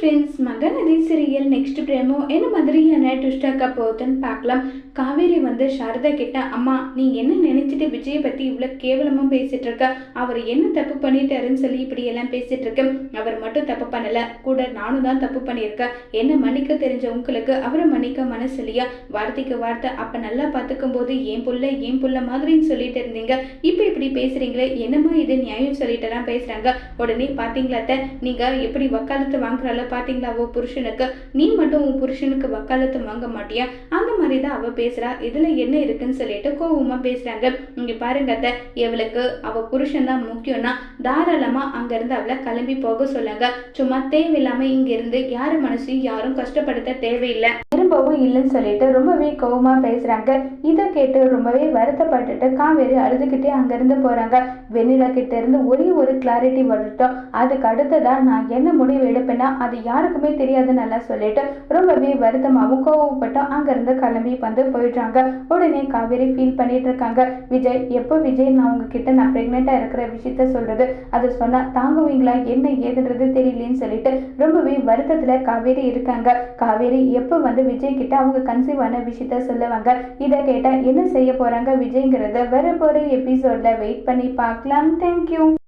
Friends Mahanadhi serial next promo என்ன மாதிரியான ட்விஸ்டாக்க போகுதுன்னு பார்க்கலாம். காவேரி வந்து சாரதா கிட்ட அம்மா நீ என்ன நினைச்சிட்டு விஜயை பற்றி இவ்வளோ கேவலமாக பேசிட்டு இருக்க? அவர் என்ன தப்பு பண்ணிட்டாருன்னு சொல்லி இப்படி எல்லாம் பேசிட்டு அவர் மட்டும் தப்பு பண்ணல கூட நானும் தான் தப்பு பண்ணியிருக்கேன். என்ன மன்னிக்க தெரிஞ்ச உங்களுக்கு அவரை மன்னிக்க மனசு இல்லையா? வார்த்தைக்கு வார்த்தை அப்போ நல்லா பார்த்துக்கும் போது ஏன் புள்ள ஏன் புள்ள மாதிரின்னு சொல்லிட்டு இருந்தீங்க. இப்போ இப்படி பேசுறீங்களே என்னம்மா இது நியாயம் சொல்லிட்டு தான் பேசுறாங்க? உடனே பாத்தீங்களா நீங்கள் நீங்க எப்படி வக்காலத்து வாங்குறாள பாத்தீங்களா? அவ புருஷனுக்கு. நீ மட்டும் உன் புருஷனுக்கு வக்காலத்து வாங்க மாட்டியா? அந்த மாதிரி தான் அவ பேசுறா. இதுல என்ன இருக்குன்னு சொல்லிட்டு கோவமா பேசுறாங்க. இங்க பாருங்க அத்தை. இவளுக்கு அவ புருஷன் தான் முக்கியம்னா தாராளமா அங்க இருந்து அவளை கிளம்பி போக சொல்லுங்க. சும்மா தேவையில்லாம இங்க இருந்து யாரு மனசையும் யாரும் கஷ்டப்படுத்த தேவையில்லை. திரும்பவும் இல்லைன்னு சொல்லிட்டு ரொம்பவே கோவமா பேசுறாங்க. இதை கேட்டு ரொம்பவே வருத்தப்பட்டுட்டு காவேரி அழுதுகிட்டே அங்கிருந்து போறாங்க. வெண்ணிலா கிட்ட இருந்து ஒரே ஒரு கிளாரிட்டி வரட்டும். அதுக்கு அடுத்ததா நான் என்ன முடிவு எடுப்பேன்னா அது யாருக்குமே தெரியாது நல்லா சொல்லிட்டு ரொம்பவே வருத்தமாகவும் கோவப்பட்டும் அங்கிருந்து கிளம்பி வந்து போயிடுறாங்க. உடனே காவேரி ஃபீல் பண்ணிட்டு இருக்காங்க. விஜய் எப்போ விஜய் நான் உங்ககிட்ட நான் ப்ரெக்னெண்ட்டாக இருக்கிற விஷயத்த சொல்றது? அது சொன்னால் தாங்குவீங்களா? என்ன ஏதுன்றது தெரியலேன்னு சொல்லிட்டு ரொம்பவே வருத்தத்தில் காவேரி இருக்காங்க. காவேரி எப்போ வந்து விஜய் கிட்ட அவங்க கன்சீவ் ஆன விஷயத்த சொல்லுவாங்க. இதை கேட்டா என்ன செய்ய போறாங்க விஜய்ங்கிறத வரப்போகிற எபிசோடில் எபிசோட்ல வெயிட் பண்ணி பார்க்கலாம். தேங்க்யூ